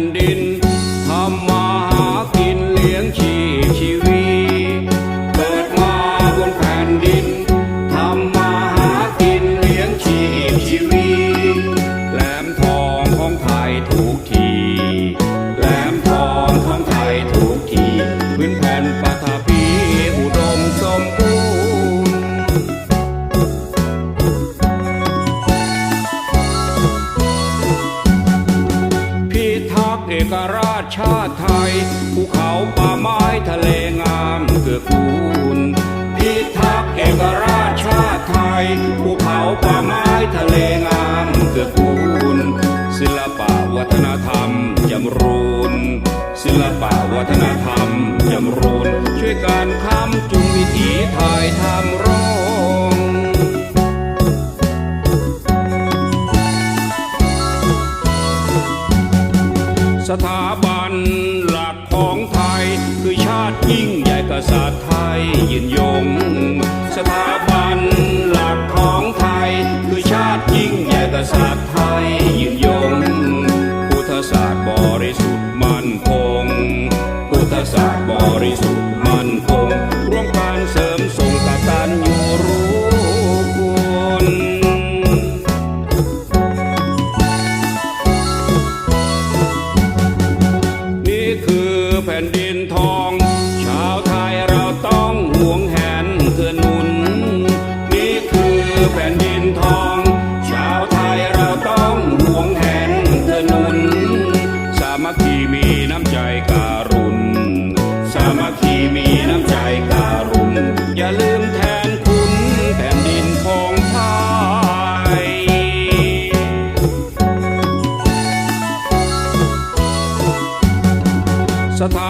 and in อกราชชาติไทยภูเขาป่าไม้ทะเลงามเกือบคุพิทักษ์เอกราชชาติไทยภูเขาป่าไม้ทะเลงามเกือบคุศิลปะวัฒนธรรมยำรุนศิลปะวัฒนธรรม สถาบันหลักของไทย คือชาติยิ่งใหญ่กษัตริย์ไทยยืนยง สถาบันหลักของไทย คือชาติยิ่งใหญ่กษัตริย์ไทยยืนยง พุทธศาสตร์บริสุทธิ์มั่นคง พุทธศาสตร์บริสุทธิ์มั่นคง ดินทอง ชาวไทยเราต้องห่วงแหนเกื้อหนุน นี่คือแผ่นดินทอง ชาวไทยเราต้องห่วงแหนเกื้อหนุน สามัคคีมีน้ำใจการุณ สามัคคีมีน้ำใจการุณ อย่าลืมแทนคุณแผ่นดินของไทยสถา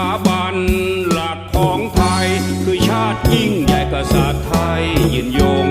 ยืนยง